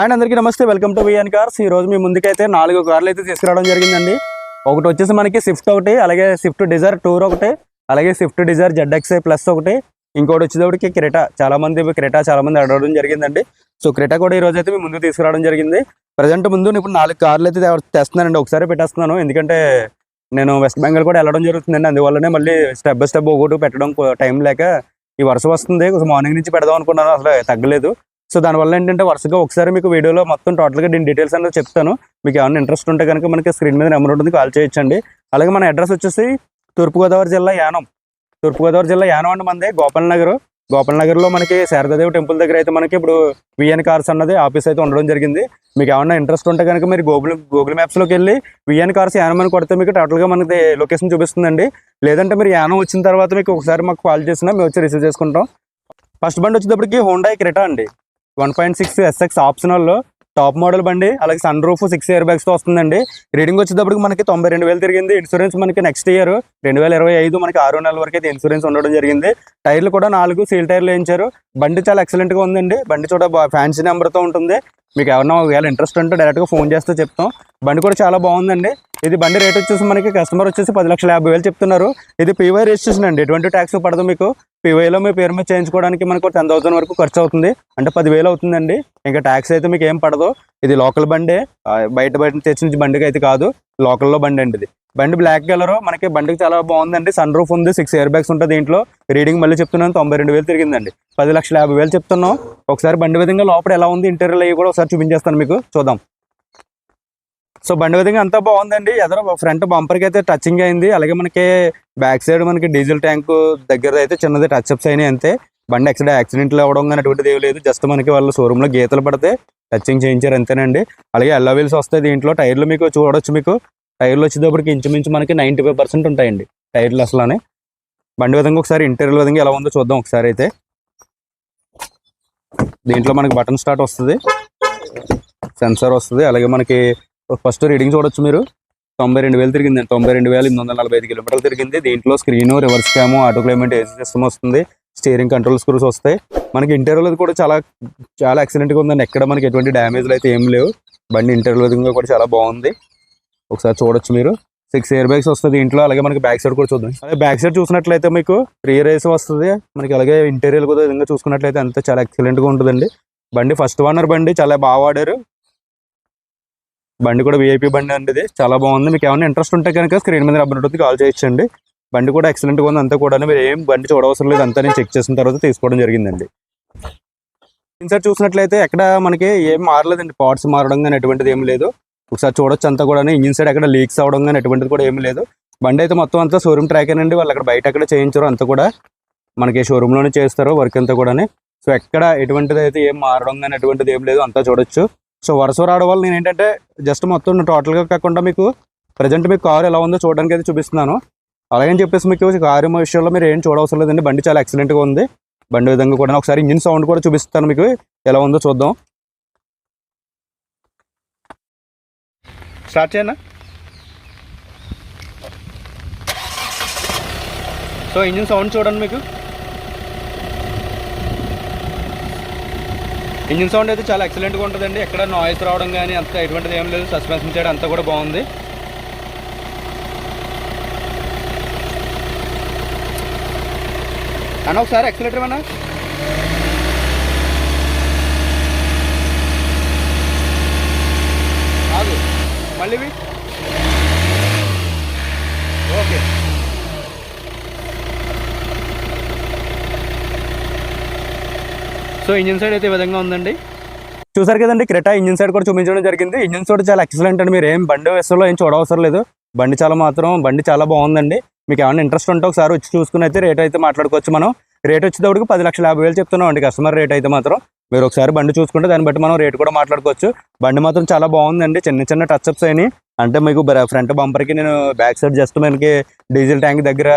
And అందరికీ నమస్తే. Welcome to VN cars ఈ రోజు మీ ముందుకైతే నాలుగు కార్లు అయితే తీసుకురావడం జరిగిందండి. ఒకటి వచ్చేసి మనకి స్విఫ్ట్ ఒకటి అలాగే స్విఫ్ట్ డిజైర్ టూర్ ఒకటి అలాగే స్విఫ్ట్ డిజైర్ జెడ్ఎక్స్ఐ ప్లస్ ఒకటి ఇంకోటి వచ్చేటప్పటికి క్రెటా చాలా మంది క్రెటా చాలా మంది అడగడం జరిగిందండి. సో క్రెటా కూడా ఈ రోజు అయితే మీ ముందు తీసుకురావడం జరిగింది. ప్రజెంట్ ముందు ఇప్పుడు నాలుగు కార్లు అయితే తెస్తున్నానండి ఒకసారి పెట్టేస్తున్నాను. ఎందుకంటే నేను వెస్ట్ బెంగాల్ కూడా వెళ్ళడం జరుగుతుందండి. అందువల్లనే మళ్ళీ స్టెప్ బై స్టెప్ ఒకటి పెట్టడం టైం లేక ఈ వరుస వస్తుంది. కొంచెం మార్నింగ్ నుంచి పెడదాం అనుకున్నాను. అసలు తగ్గలేదు. సో దానివల్ల ఏంటంటే వరుసగా ఒకసారి మీకు వీడియోలో మొత్తం టోటల్గా దీని డీటెయిల్స్ అనేది చెప్తాను. మీకు ఏమైనా ఇంట్రెస్ట్ ఉంటే కనుక మనకి స్క్రీన్ మీద నెంబర్ ఉంటుంది కాల్ చేయొచ్చండి. అలాగే మన అడ్రస్ వచ్చేసి తూర్పుగోదావరి జిల్లా యానం. తూర్పుగోదావరి జిల్లా యానం అండి మనది గోపాల్ నగర్. గోపాల్ నగర్లో మనకి శారదాదేవి టెంపుల్ దగ్గర అయితే మనకి ఇప్పుడు విఎన్ కార్స్ అన్నది ఆఫీస్ అయితే ఉండడం జరిగింది. మీకు ఏమన్నా ఇంట్రెస్ట్ ఉంటే కనుక మీరు గూగుల్ గూగుల్ మ్యాప్స్లోకి వెళ్ళి విఎన్ కార్స్ యానం అని కొడితే మీకు టోటల్గా మనకి లొకేషన్ చూపిస్తుందండి. లేదంటే మీరు యానం వచ్చిన తర్వాత మీకు ఒకసారి మాకు కాల్ చేసినా మేము వచ్చి రిసీవ్ చేసుకుంటాం. ఫస్ట్ బండి వచ్చేటప్పటికి హోండా క్రెటా అండి. వన్ పాయింట్ సిక్స్ ఎస్ఎక్స్ ఆప్షనల్లో టాప్ మోడల్ బండి అలాగే సన్ రూఫ్ సిక్స్ ఇయర్ బ్యాగ్స్తో వస్తుందండి. రీడింగ్ వచ్చేటప్పటికి మనకి తొంభై రెండు వేలు తిరిగింది. ఇన్సూరెన్స్ మనకి నెక్స్ట్ ఇయర్ రెండు వేల ఇరవై ఐదు మనకి ఆరు నెలల వరకు అయితే ఇన్సూరెన్స్ ఉండడం జరిగింది. టైర్లు కూడా నాలుగు సీల్ టైర్లు వేయించారు. బండి చాలా ఎక్సలెంట్గా ఉందండి. బండి చూడ ఫ్యాన్సీ నెంబర్తో ఉంటుంది. మీకు ఎవరన్నా ఒకవేళ ఇంట్రెస్ట్ ఉంటే డైరెక్ట్గా ఫోన్ చేస్తే చెప్తాం. బండి కూడా చాలా బాగుందండి. ఇది బండి రేట్ వచ్చేసి మనకి కస్టమర్ వచ్చేసి పది లక్షల యాభై వేలు చెప్తున్నారు. ఇది పీవై రిజిస్ట్రేషన్ అండి. ఎటువంటి ట్యాక్స్ పడదు మీకు. పీవైలో మీ పేరు మీద చేయించుకోవడానికి మనకు టెన్ థౌసండ్ వరకు ఖర్చు అవుతుంది. అంటే పదివేలు అవుతుందండి. ఇంకా ట్యాక్స్ అయితే మీకు ఏం పడదు. ఇది లోకల్ బండి. బయట బయట తెచ్చిన బండికి అయితే కాదు. లోకల్లో బండి అండి ఇది. బండి బ్లాక్ కలర్ మనకి బండికి చాలా బాగుందండి. సన్ రూఫ్ ఉంది. సిక్స్ ఇయర్ బ్యాగ్స్ ఉంటుంది దీంట్లో. రీడింగ్ మళ్ళీ చెప్తున్నాను. తొంభై రెండు వేలు తిరిగిందండి. పది లక్షల యాభై వేలు చెప్తున్నాం. ఒకసారి బండి విధంగా లోపల ఎలా ఉంది? ఇంటీరియర్ అయ్యి కూడా ఒకసారి చూపించేస్తాను మీకు. చూద్దాం. సో బండి విధంగా అంతా బాగుందండి. ఎదర ఫ్రంట్ బంపర్కి అయితే టచింగ్ అయింది. అలాగే మనకి బ్యాక్ సైడ్ మనకి డీజిల్ ట్యాంక్ దగ్గర అయితే చిన్నది టచ్ అప్స్ అయినాయి అంతే. బండి ఎక్కడ యాక్సిడెంట్లు అవ్వడం కానీ అటువంటిది ఏమి లేదు. జస్ట్ మనకి వాళ్ళు షోరూంలో గీతలు పడితే టచింగ్ చేయించారు అంతేనండి. అలాగే ఎల్లో వీల్స్ వస్తాయి దీంట్లో. టైర్లు మీకు చూడొచ్చు మీకు. టైర్లు వచ్చేటప్పటికి ఇంచుమించు మనకి నైంటీ ఫైవ్ పర్సెంట్ ఉంటాయండి టైర్లు అసలునే. బండి విధంగా ఒకసారి ఇంటీరియర్ విధంగా ఎలా ఉందో చూద్దాం ఒకసారి అయితే. దీంట్లో మనకి బటన్ స్టార్ట్ వస్తుంది. సెన్సార్ వస్తుంది. అలాగే మనకి ఫస్ట్ రీడింగ్ చూడొచ్చు మీరు. తొంభై రెండు వేలు తిరిగింది. తొంభై రెండు వేల ఎనిమిది వందల నలభై ఐదు కిలోమీటర్లు తిరిగింది. దీంట్లో screen reverse cam auto climate AC system వస్తుంది. స్టీరింగ్ కంట్రోల్ స్క్రూస్ వస్తాయి. మనకి ఇంటీరియర్ కూడా చాలా చాలా excellent గా ఉందండి. ఎక్కడ మనకి ఎటువంటి డ్యామేజ్లు అయితే ఏం లేవు. బండి ఇంటీరియర్ కూడా చాలా బాగుంది. ఒకసారి చూడొచ్చు మీరు. సిక్స్ ఇయర్ బ్యాగ్స్ వస్తుంది ఇంట్లో అలాగే మనకి బ్యాక్ సైడ్ కూడా చూద్దాం. అదే బ్యాక్ సైడ్ చూసినట్లయితే మీకు త్రీ రేస్ వస్తుంది. మనకి అలాగే ఇంటీరియర్ కూడా విధంగా చూసుకున్నట్లయితే అంతా చాలా ఎక్సలెంట్గా గా ఉంటుందండి. బండి ఫస్ట్ ఓనర్ బండి. చాలా బాగా వాడారు. బండి కూడా విఐపి బండి అండి ఇది. చాలా బాగుంది. మీకు ఏమైనా ఇంట్రెస్ట్ ఉంటే కనుక స్క్రీన్ మీద రబ్బర్ ఉంటుంది కాల్ చేయొచ్చండి. బండి కూడా ఎక్సలెంట్గా ఉంది. అంతా కూడా మీరు ఏం బండి చూడవసరం లేదు. అంతా నేను చెక్ చేసిన తర్వాత తీసుకోవడం జరిగిందండి. ఇన్సైడ్ చూసినట్లయితే ఎక్కడ మనకి ఏం మారలేదండి. పార్ట్స్ మారడం కానీ ఎటువంటిది ఏం లేదు. ఒకసారి చూడొచ్చు అంతా కూడా ఇంజిన్ సైడ్ ఎక్కడ లీక్స్ అవ్వడం కానీ ఎటువంటిది కూడా ఏం లేదు. బండి అయితే మొత్తం అంతా షోరూమ్ ట్రాక్ అండి వాళ్ళు అక్కడ బయట ఎక్కడ చేయించారు అంతా కూడా మనకి షోరూంలోనే చేస్తారు వర్క్ అంతా కూడా సో ఎక్కడ ఎటువంటిది అయితే ఏం మారడం కానీ ఎటువంటిది ఏం లేదు. అంతా చూడొచ్చు. సో వరుస రావడం వల్ల నేను ఏంటంటే జస్ట్ మొత్తం టోటల్గా కాకుండా మీకు ప్రజెంట్ మీకు కారు ఎలా ఉందో చూడడానికి అయితే చూపిస్తున్నాను. అలాగని చెప్పేసి మీకు కారు విషయంలో మీరు ఏం చూడవసరం లేదండి. బండి చాలా ఎక్సలెంట్గా ఉంది. బండి విధంగా కూడా ఒకసారి ఇంజిన్ సౌండ్ కూడా చూపిస్తాను మీకు ఎలా ఉందో చూద్దాం. స్టార్ట్ చేయనా సో ఇంజిన్ సౌండ్ చూడండి మీకు. ఇంజిన్ సౌండ్ అయితే చాలా ఎక్సలెంట్గా ఉంటుందండి. ఎక్కడ నాయిస్ రావడం కానీ అంత ఎటువంటిది ఏం లేదు. సస్పెన్షన్ చేయడం అంతా కూడా బాగుంది. అన్న ఒకసారి ఎక్సలేటర్ అన్న. కాదు మళ్ళీ ఓకే. సో ఇంజిన్ సైడ్ అయితే ఈ విధంగా ఉందండి. చూసారు కదండి క్రెటా ఇంజిన్ సైడ్ కూడా చూపించడం జరిగింది. ఇంజిన్ సైడ్ చాలా ఎక్సలెంట్ అండి మీరు ఏం బండి వేసలో ఏం చూడవసరం లేదు. బండి చాలా మాత్రం బండి చాలా బాగుందండి. మీకు ఏమైనా ఇంట్రెస్ట్ ఉంటే ఒకసారి వచ్చి చూసుకుని అయితే రేట్ అయితే మాట్లాడుకోవచ్చు మనం. రేట్ వచ్చేటప్పటికి పది లక్షల యాభై వేలు చెప్తున్నాం అండి కస్టమర్ రేట్ అయితే మాత్రం. మీరు ఒకసారి బండి చూసుకుంటే దాన్ని బట్టి మనం రేట్ కూడా మాట్లాడుకోవచ్చు. బండి మాత్రం చాలా బాగుందండి చిన్న చిన్న టచ్అప్స్ అయినాయి. అంటే మీకు ఫ్రంట్ బంపర్కి నేను బ్యాక్ సైడ్ జస్ట్ మనకి డీజిల్ ట్యాంక్ దగ్గర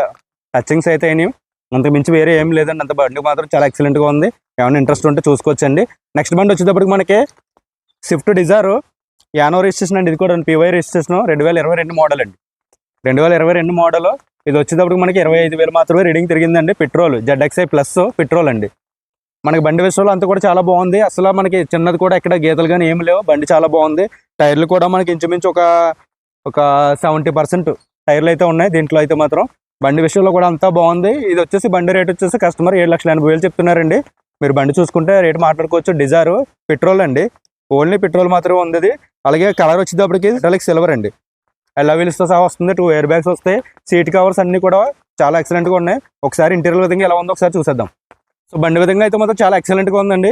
టచింగ్స్ అయితే అయినాయి. అంతకు మించి వేరే ఏం లేదండి అంత బండి మాత్రం చాలా ఎక్సలెంట్గా ఉంది. ఏమైనా ఇంట్రెస్ట్ ఉంటే చూసుకోవచ్చండి. నెక్స్ట్ బండి వచ్చేటప్పటికి మనకి స్విఫ్ట్ డిజార్ యానో రిజిస్ట్రేషన్ అండి. ఇది కూడా పీవై రిజిస్ట్రేషన్ రెండు వేల ఇరవై రెండు మోడల్ అండి. రెండు వేల ఇరవై రెండు మోడల్ ఇది వచ్చేటప్పటికి మనకి ఇరవై ఐదు వేలు మాత్రమే రీడింగ్ తిరిగిందండి. పెట్రోల్ జెడ్ఎక్స్ఐ ప్లస్ పెట్రోల్ అండి. మనకి బండి విషయంలో అంతా కూడా చాలా బాగుంది. అసలు మనకి చిన్నది కూడా ఎక్కడ గీతలు కానీ ఏమి లేవు. బండి చాలా బాగుంది. టైర్లు కూడా మనకి ఇంచుమించు ఒక ఒక సెవెంటీ పర్సెంట్ టైర్లు అయితే ఉన్నాయి. దీంట్లో అయితే మాత్రం బండి విషయంలో కూడా అంతా బాగుంది. ఇది వచ్చేసి బండి రేట్ వచ్చేసి కస్టమర్ ఏడు లక్షల ఎనభై వేలు చెప్తున్నారండి. మీరు బండి చూసుకుంటే రేట్ మాట్లాడుకోవచ్చు. డిజైర్ పెట్రోల్ అండి. ఓన్లీ పెట్రోల్ మాత్రమే ఉంది అలాగే కలర్ వచ్చేటప్పటికి మెటాలిక్ సిల్వర్ అండి. ఎలా వీల్స్తో సహా వస్తుంది. టూ ఎయిర్ బ్యాగ్స్ వస్తాయి. సీట్ కవర్స్ అన్నీ కూడా చాలా ఎక్సలెంట్గా గా ఉన్నాయి. ఒకసారి ఇంటీరియర్ విధంగా ఎలా ఉందో ఒకసారి చూసేద్దాం. సో బండి విధంగా అయితే మాత్రం చాలా ఎక్సలెంట్గా గా ఉందండి.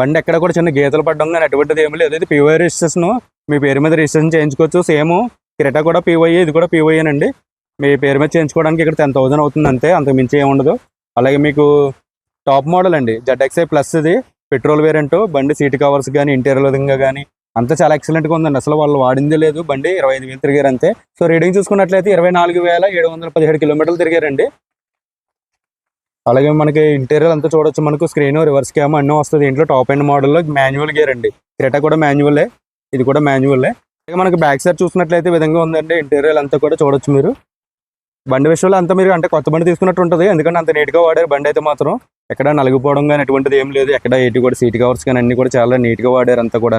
బండి ఎక్కడ కూడా చిన్న గీతలు పడ్డం కానీ అటువంటిది ఏమి లేదు. ఇది పీవై రిజిస్ట్రేషన్ మీ పేరు మీద రిజిస్ట్రేషన్ చేయించుకోవచ్చు. సేమ్ క్రెటా కూడా పీవై ఇది కూడా పీవై అండి మీ పేరు మీద చేయించుకోవడానికి ఇక్కడ టెన్ థౌసండ్ అవుతుంది అంతే. అంత మించి ఏమి ఉండదు. అలాగే మీకు టాప్ మోడల్ అండి. జెడ్ఎక్స్ఐ ప్లస్ ఇది. పెట్రోల్ వేరియంట్ బండి సీట్ కవర్స్ కానీ ఇంటీరియర్ విధంగా కానీ అంతా చాలా ఎక్సలెంట్గా గా ఉందండి. అసలు వాళ్ళు వాడిందే లేదు బండి. ఇరవై ఐదు వేలు తిరిగారు అంతే. సో రీడింగ్ చూసుకున్నట్లయితే ఇరవై నాలుగు వేల ఏడు వందల పదిహేడు కిలోమీటర్లు తిరిగారండి. అలాగే మనకి ఇంటీరియర్ అంతా చూడొచ్చు మనకు. స్క్రీన్ రివర్స్ క్యామ్ అన్నీ వస్తుంది. ఇంట్లో టాప్ ఎండ్ మోడల్లో మాన్యువల్ గేర్ అండి. క్రెటా కూడా మాన్యువలే. ఇది కూడా మాన్యువలే. అలాగే మనకి బ్యాక్ సైడ్ చూసినట్లయితే విధంగా ఉందండి. ఇంటీరియర్ అంతా కూడా చూడొచ్చు మీరు. బండి విషయంలో అంతా మీరు అంటే కొత్త బండి తీసుకున్నట్టు ఉంటుంది. ఎందుకంటే అంత నీట్గా వాడారు బండి అయితే మాత్రం. ఎక్కడ నలిగిపోవడం కానీ ఎటువంటిది ఏం లేదు. ఎక్కడ ఎటు కూడా సీట్ కవర్స్ కానీ అన్ని కూడా చాలా నీట్గా వాడారు అంతా కూడా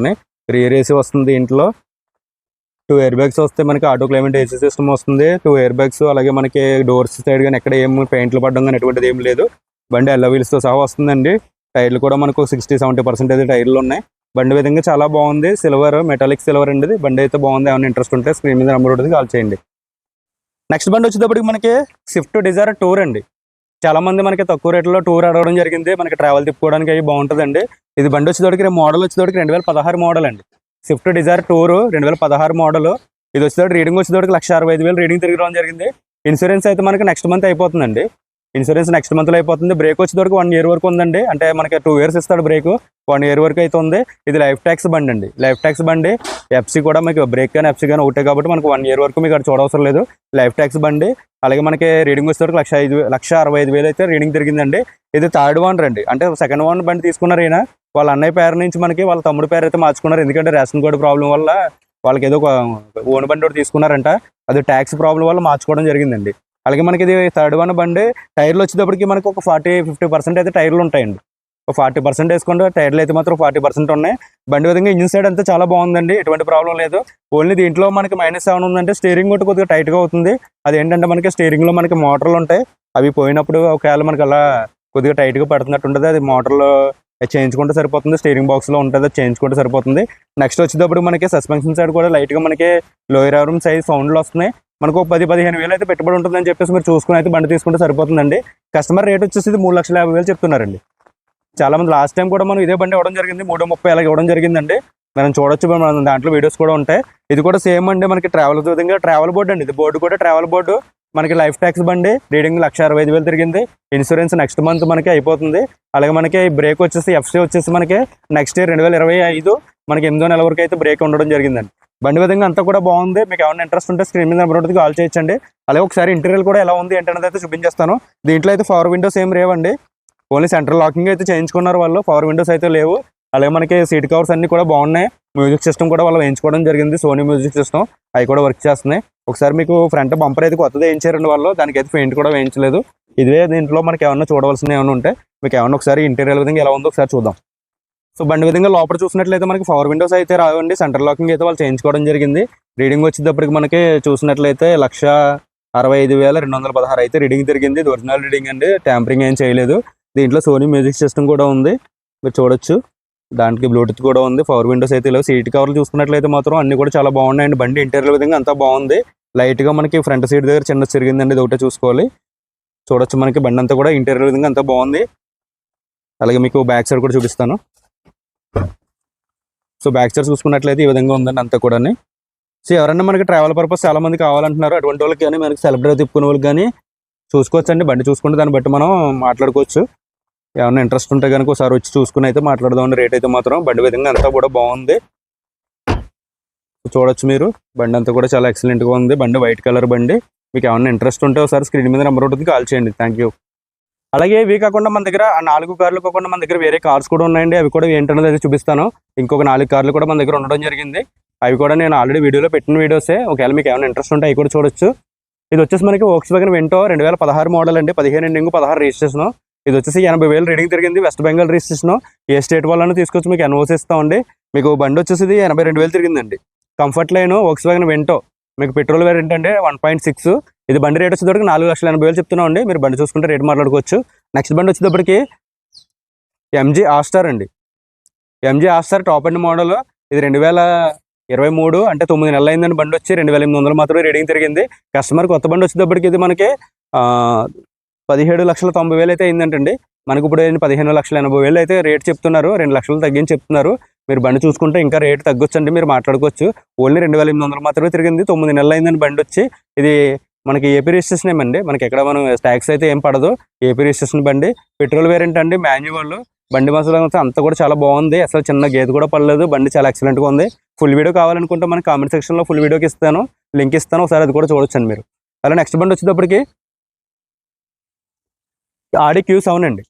రియర్ ఏసీ వస్తుంది ఇంట్లో. టూ ఎయిర్ బ్యాగ్స్ వస్తే మనకి ఆటో క్లైమేట్ ఏసీ సిస్టమ్ వస్తుంది. టూ ఎయిర్ బ్యాగ్స్ అలాగే మనకి డోర్స్ సైడ్ కానీ ఎక్కడ ఏం పెయింట్లు పడడం కానీ ఎటువంటిది ఏం లేదు. బండి ఎల్ల వీల్స్తో సహా వస్తుందండి. టైర్లు కూడా మనకు సిక్స్టీ సెవెంటీ పర్సెంటేజ్ టైర్లు ఉన్నాయి. బండి విధంగా చాలా బాగుంది. సిల్వర్ మెటాలిక్ సిల్వర్ అండి బండి అయితే బాగుంది. ఏమైనా ఇంట్రెస్ట్ ఉంటే స్క్రీన్ మీద నెంబర్ ఉంటుంది. కాల్ చేయండి. నెక్స్ట్ బండి వచ్చేటప్పటికి మనకి స్విఫ్ట్ డిజైర్ టూర్ అండి. చాలా మంది మనకి తక్కువ రేట్లో టూర్ అడగడం జరిగింది. మనకి ట్రావెల్ తిప్పుకోవడానికి అవి బాగుంటుందండి. ఇది బండి వచ్చేటప్పటికి మోడల్ వచ్చేదోడికి రెండు వేల పదహారు మోడల్ అండి. స్విఫ్ట్ డిజైర్ టూర్ రెండు వేల పదహారు మోడల్ ఇది వచ్చేదోటి రీడింగ్ వచ్చేటప్పటికి లక్ష అరవై ఐదు వేలు రీడింగ్ తిరగడం జరిగింది. ఇన్సూరెన్స్ అయితే మనకి నెక్స్ట్ మంత్ అయిపోతుందండి. ఇన్సూరెన్స్ నెక్స్ట్ మంత్లో అయిపోతుంది. బ్రేక్ వచ్చేటప్పటికి వన్ ఇయర్ వరకు ఉందండి. అంటే మనకి టూ ఇయర్స్ ఇస్తాడు బ్రేక్ వన్ ఇయర్ వరకు అయితే ఉంది. ఇది లైఫ్ ట్యాక్స్ బండి అండి. లైఫ్ ట్యాక్స్ బండి. ఎఫ్సీ కూడా మీకు బ్రేక్ కానీ ఎఫ్సీ కానీ ఒకటే కాబట్టి మనకు వన్ ఇయర్ వరకు మీకు అక్కడ చూడవసరం లేదు. లైఫ్ ట్యాక్స్ బండి. అలాగే మనకి రీడింగ్ వచ్చేటప్పుడు లక్ష ఐదు లక్ష అరవై ఐదు వేలు అయితే రీడింగ్ తిరిగిందండి ఇది థర్డ్ వన్ రండి. అంటే సెకండ్ వన్ బండి తీసుకున్నారు ఈయన. వాళ్ళ అన్నయ్య పేరు నుంచి మనకి వాళ్ళ తమ్ముడు పేరు అయితే మార్చుకున్నారు. ఎందుకంటే రేషన్ కార్డు ప్రాబ్లం వల్ల వాళ్ళకి ఏదో ఒక ఓన్ బండి ఒకటి తీసుకున్నారంట. అది ట్యాక్స్ ప్రాబ్లం వల్ల మార్చుకోవడం జరిగిందండి. అలాగే మనకి ఇది థర్డ్ వన్ బండి టైర్లు వచ్చేటప్పటికి మనకి ఒక ఫార్టీ ఫిఫ్టీ పర్సెంట్ అయితే టైర్లు ఉంటాయండి. ఒక ఫార్టీ పర్సెంట్ వేసుకుంటే టైర్లు అయితే మాత్రం ఫార్టీ పర్సెంట్ ఉన్నాయి. బండి విధంగా ఇంజిన్ సైడ్ అంతా చాలా బాగుందండి ఎటువంటి ప్రాబ్లం లేదు. ఓన్లీ దీంట్లో మనకి మైనస్ సెవెన్ ఉందంటే స్టీరింగ్ ఒకటి కొద్దిగా టైట్గా అవుతుంది. అది ఏంటంటే మనకి స్టీరింగ్లో మనకి మోటార్లు ఉంటాయి. అవి పోయినప్పుడు ఒకవేళ మనకి అలా కొద్దిగా టైట్గా పడుతున్నట్టు ఉంటుంది అది మోటార్లు చేయించుకుంటే సరిపోతుంది స్టీరింగ్ బాక్స్లో ఉంటుంది అది చేయించుకుంటే సరిపోతుంది. నెక్స్ట్ వచ్చేటప్పుడు మనకి సస్పెన్షన్ సైడ్ కూడా లైట్గా మనకి లోయర్ ఆర్మ్ సైజ్ సౌండ్లు వస్తున్నాయి. మనకు ఒక పది పదిహేను వేలు అయితే పెట్టుబడి ఉంటుందని చెప్పేసి మీరు చూసుకుని అయితే బండి తీసుకుంటే సరిపోతుందండి. కస్టమర్ రేట్ వచ్చేసి ఇది మూడు లక్షల యాభై వేలు చెప్తున్నారండి. చాలా మంది లాస్ట్ టైం కూడా మనం ఇదే బండి ఇవ్వడం జరిగింది మూడు ముప్పై అలాగే ఇవ్వడం జరిగిందండి. మనం చూడొచ్చు మనం దాంట్లో వీడియోస్ కూడా ఉంటాయి. ఇది కూడా సేమ్ అండి మనకి ట్రావెల్ విధంగా ట్రావెల్ బోర్డు అండి. ఇది బోర్డు కూడా ట్రావెల్ బోర్డు మనకి లైఫ్ ట్యాక్స్ బండి రీడింగ్ లక్ష అరవై ఐదు వేలు తిరిగింది. ఇన్సూరెన్స్ నెక్స్ట్ మంత్ మనకి అయిపోతుంది. అలాగే మనకి బ్రేక్ వచ్చేసి ఎఫ్సీ వచ్చేసి మనకి నెక్స్ట్ ఇయర్ రెండు వేల ఇరవై ఐదు మనకి ఎనిమిదో నెల వరకు అయితే బ్రేక్ ఉండడం జరిగిందండి. బండి విధంగా అంతా కూడా బాగుంది. మీకు ఏమైనా ఇంట్రెస్ట్ ఉంటే స్క్రీన్ మీద నెంబర్ ఉంటుంది కాల్ చేయొచ్చండి. అలాగే ఒకసారి ఇంటీరియర్ కూడా ఎలా ఉంది ఏంటనేది అయితే చూపించేస్తాను. దీంట్లో అయితే పవర్ విండోస్ ఏం లేవండి. ఓన్లీ సెంట్రల్ లాకింగ్ అయితే చేయించుకున్నారు వాళ్ళు. పవర్ విండోస్ అయితే లేవు. అలాగే మనకి సీట్ కవర్స్ అన్ని కూడా బాగున్నాయి. మ్యూజిక్ సిస్టమ్ కూడా వాళ్ళు వేయించుకోవడం జరిగింది. సోనీ మ్యూజిక్ సిస్టమ్ అవి కూడా వర్క్ చేస్తున్నాయి. ఒకసారి మీకు ఫ్రంట్ బంపర్ అయితే కొత్తది వేయించారండి వాళ్ళు. దానికి అయితే పెయింట్ కూడా వేయించలేదు. ఇదే దీంట్లో మనకి ఏమన్నా చూడవలసినవి ఏమైనా ఉంటే మీకు ఏమన్నా ఒకసారి ఇంటీరియర్ విధంగా ఎలా ఉందో ఒకసారి చూద్దాం. సో బండి విధంగా లోపల చూసినట్లయితే మనకి పవర్ విండోస్ అయితే రావండి. సెంటర్ లాకింగ్ అయితే వాళ్ళు చేయించుకోవడం జరిగింది. రీడింగ్ వచ్చేటప్పటికి మనకి చూసినట్లయితే లక్ష అరవై ఐదు వేల రెండు వందల పదహారు అయితే రీడింగ్ జరిగింది. ఇది ఒరిజినల్ రీడింగ్ అండి. ట్యాంపరింగ్ ఏం చేయలేదు. దీంట్లో సోనీ మ్యూజిక్ సిస్టమ్ కూడా ఉంది. మీరు చూడొచ్చు. దానికి బ్లూటూత్ కూడా ఉంది. పవర్ విండోస్ అయితే లేవు. సీట్ కవర్లు చూసుకున్నట్లయితే మాత్రం అన్ని కూడా చాలా బాగున్నాయండి. బండి ఇంటీరియర్ విధంగా అంతా బాగుంది. లైట్గా మనకి ఫ్రంట్ సీట్ దగ్గర చిన్న చిరిగిందండి ఇది ఒకటే చూసుకోవాలి. చూడొచ్చు మనకి బండి అంతా కూడా ఇంటీరియర్ విధంగా అంతా బాగుంది. అలాగే మీకు బ్యాక్ సైడ్ కూడా చూపిస్తాను. సో బ్యాక్ సైడ్ చూసుకున్నట్లయితే ఈ విధంగా ఉందండి అంతా కూడా సో ఎవరన్నా మనకి ట్రావెల్ పర్పస్ చాలా మంది కావాలంటున్నారు. అటువంటి వాళ్ళకి కానీ మనకి సెలబ్రేట్ తిప్పుకునే వాళ్ళకి కానీ చూసుకోవచ్చండి. బండి చూసుకుంటే దాన్ని బట్టి మనం మాట్లాడుకోవచ్చు. ఏమైనా ఇంట్రెస్ట్ ఉంటే కనుక ఒకసారి వచ్చి చూసుకుని అయితే మాట్లాడదాం రేట్ అయితే మాత్రం. బండి విధంగా అంతా కూడా బాగుంది. చూడొచ్చు మీరు. బండి అంతా కూడా చాలా ఎక్సలెంట్గా గా ఉంది. బండి వైట్ కలర్ బండి. మీకు ఏమైనా ఇంట్రెస్ట్ ఉంటే ఒకసారి స్క్రీన్ మీద నెంబర్ ఉంటుంది. కాల్ చేయండి. థ్యాంక్ యూ అలాగే ఇవి కాకుండా మన దగ్గర ఆ నాలుగు కార్లు కాకుండా మన దగ్గర వేరే కార్స్ కూడా ఉన్నాయండి. అవి కూడా ఏంటనేది అయితే చూపిస్తాను. ఇంకొక నాలుగు కార్లు కూడా మన దగ్గర ఉండడం జరిగింది. అవి కూడా నేను ఆల్రెడీ వీడియోలో పెట్టిన వీడియోసే. ఒకవేళ మీకు ఏమైనా ఇంట్రెస్ట్ ఉంటే అవి కూడా చూడొచ్చు. ఇది వచ్చేసి మనకి ఓక్స్ వ్యాగన్ వెంటో రెండు వేల పదహారు మోడల్ అండి. పదిహేను ఎండింగ్ పదహారు రిజిస్ట్రేషన్ ఇది వచ్చేసి ఎనభై వేలు రీడింగ్ తిరిగింది. వెస్ట్ బెంగాల్ రిజిస్ట్రేషన్ ఏ స్టేట్ వాళ్ళని తీసుకొచ్చి మీకు ఎన్ఓసి ఇస్తామండి మీకు బండి వచ్చేసి ఇది ఎనభై రెండు వేలు తిరిగిందండి. Comfort line Volkswagen Vento మీకు పెట్రోల్ వేరియంట్ అంటే వన్ పాయింట్ సిక్స్ ఇది బండి రేట్ వచ్చేటప్పటికి నాలుగు లక్షల ఎనభై వేలు చెప్తున్నాం అండి మీరు బండి చూసుకుంటే రేట్ మాట్లాడుకోవచ్చు. నెక్స్ట్ బండి వచ్చేటప్పటికి ఎంజీ ఆస్టార్ అండి. MG Astor top and model ఇది రెండు వేల ఇరవై మూడు అంటే తొమ్మిది నెలలు అయిందండి బండి వచ్చి. రెండు వేల ఎనిమిది వందలు మాత్రమే రేడింగ్ తిరిగింది. కస్టమర్ కొత్త బండి వచ్చేటప్పటికి ఇది మనకి పదిహేడు లక్షల తొంభై వేలు అయితే అయిందంటండి. మనకి ఇప్పుడు పదిహేను లక్షల ఎనభై వేలు అయితే రేట్ చెప్తున్నారు. రెండు లక్షలు తగ్గించి చెప్తున్నారు. మీరు బండి చూసుకుంటే ఇంకా రేట్ తగ్గొచ్చండి. మీరు మాట్లాడుకోవచ్చు. ఓన్లీ రెండు వేల ఎనిమిది వందలు మాత్రమే తిరిగింది. తొమ్మిది నెలలు అయిందండి బండి వచ్చి. ఇది మనకి ఏపీ రిజిస్ట్రేషన్ ఏమండి మనకి ఎక్కడ మనం ట్యాక్స్ అయితే ఏం పడదు. ఏపీ రిజిస్ట్రేషన్ బండి పెట్రోల్ వేరియంట్ అండి మాన్యువల్ బండి మసాలా అంతా కూడా చాలా బాగుంది. అసలు చిన్న గేదె కూడా పడలేదు. బండి చాలా ఎక్సలెంట్గా ఉంది. ఫుల్ వీడియో కావాలనుకుంటే మన కామెంట్ సెక్షన్లో ఫుల్ వీడియోకి ఇస్తాను. లింక్ ఇస్తాను. ఒకసారి అది కూడా చూడొచ్చండి మీరు. అలా నెక్స్ట్ బండి వచ్చేటప్పటికి ఆడి క్యూ సెవెన్ అండి.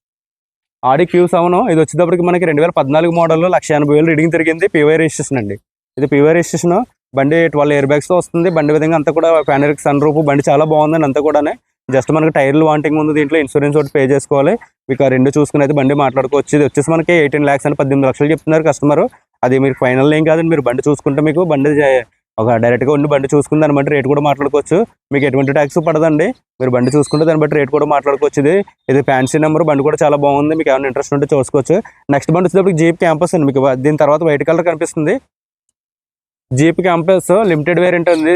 ఆడి క్యూ సెవెన్ ఇది వచ్చేటప్పటికి మనకి రెండు వేల పద్నాలుగు మోడల్లో లక్ష ఎనభై వేలు రీడింగ్ తిరిగింది పీవై రిజిస్ట్రేషన్ అండి. ఇది పీవై రిజిస్ట్రేషన్ బండి ట్వెల్వ్ ఇయర్ బ్యాగ్స్తో వస్తుంది. బండి విధంగా అంతా కూడా ఫ్యానరిక్ సన్ రూప్ బండి చాలా బాగుందండి అంతా కూడా జస్ట్ మనకి టైర్లు వాంటింగ్ ఉంది దీంట్లో ఇన్సూరెన్స్ ఒకటి పే చేసుకోవాలి. మీకు ఆ రెండు చూసుకుని అయితే బండి మాట్లాడుకోవచ్చు. ఇది వచ్చేసి మనకి ఎయిటీన్ ల్యాక్స్ అని పద్దెనిమిది లక్షలు చెప్తున్నారు కస్టమర్. అది మీరు ఫైనల్ ఏం కాదండి మీరు బండి చూసుకుంటే మీకు బండి ఒక డైరెక్ట్గా ఉండి బండి చూసుకుని దాన్ని బట్టి రేట్ కూడా మాట్లాడుకోవచ్చు. మీకు ఎటువంటి ట్యాక్స్ పడదండి. మీరు బండి చూసుకుంటే దాన్ని బట్టి రేట్ కూడా మాట్లాడుకోవచ్చు. ఇది ఇది ఫ్యాన్సీ నెంబర్. బండి కూడా చాలా బాగుంది. మీకు ఏమైనా ఇంట్రెస్ట్ ఉంటే చూసుకోవచ్చు. నెక్స్ట్ బండి వచ్చేటప్పుడు జీప్ క్యాంపస్ అండి. మీకు దీని తర్వాత వైట్ కలర్ కనిపిస్తుంది. జీప్ క్యాంపస్ లిమిటెడ్ వేరియంట్ ఉంది.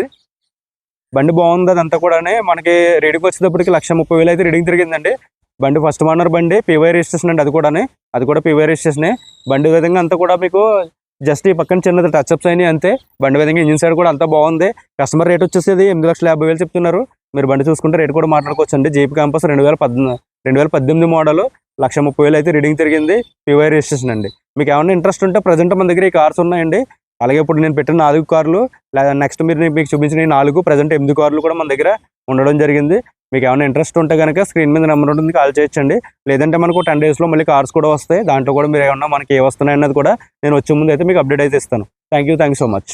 బండి బాగుంది అదంతా కూడా మనకి రీడింగ్ వచ్చేటప్పటికి లక్ష ముప్పై వేలు అయితే రీడింగ్ తిరిగిందండి. బండి ఫస్ట్ ఓనర్ బండి పీవై రిజిస్ట్రేషన్ అండి అది కూడా అది కూడా పీవై రిజిస్ట్రేషన్ బండి విధంగా అంతా కూడా మీకు జస్ట్ ఈ పక్కన చిన్నది టచ్ అప్స్ అయినాయి అంతే. బండి విధంగా ఇంజిన్ సైడ్ కూడా అంతా బాగుంది. కస్టమర్ రేట్ వచ్చేసి ఎనిమిది లక్షల యాభై వేలు చెప్తున్నారు. మీరు బండి చూసుకుంటే రేట్ కూడా మాట్లాడుకోవచ్చు అండి జీప్ క్యాంపస్ రెండు వేల పద్దెనిమిది రెండు వేల పద్దెనిమిది మోడల్ లక్ష ముప్పై వేలు అయితే రీడింగ్ తిరిగింది. పీవై రిజిస్ట్రేషన్ అండి. మీకు ఏమైనా ఇంట్రెస్ట్ ఉంటే ప్రజెంట్ మన దగ్గర ఈ కార్స్ ఉన్నాయండి. అలాగే ఇప్పుడు నేను పెట్టిన నాలుగు కార్లు లేదా నెక్స్ట్ మీరు నేను మీకు చూపించిన ఈ నాలుగు ప్రజెంట్ ఎనిమిది కార్లు కూడా మన దగ్గర ఉండడం జరిగింది. మీకు ఏమైనా ఇంట్రెస్ట్ ఉంటే కనుక స్క్రీన్ మీద నెంబర్ ఉంటుంది కాల్ చేయొచ్చండి. లేదంటే మనకు టెన్ డేస్లో మళ్ళీ కార్స్ కూడా వస్తాయి. దాంట్లో కూడా మీరు ఏమన్నా మనకి ఏ వస్తున్నాయి అన్నది కూడా నేను వచ్చే ముందు అయితే మీకు అప్డేట్ అయితే ఇస్తాను. Thank you thank so much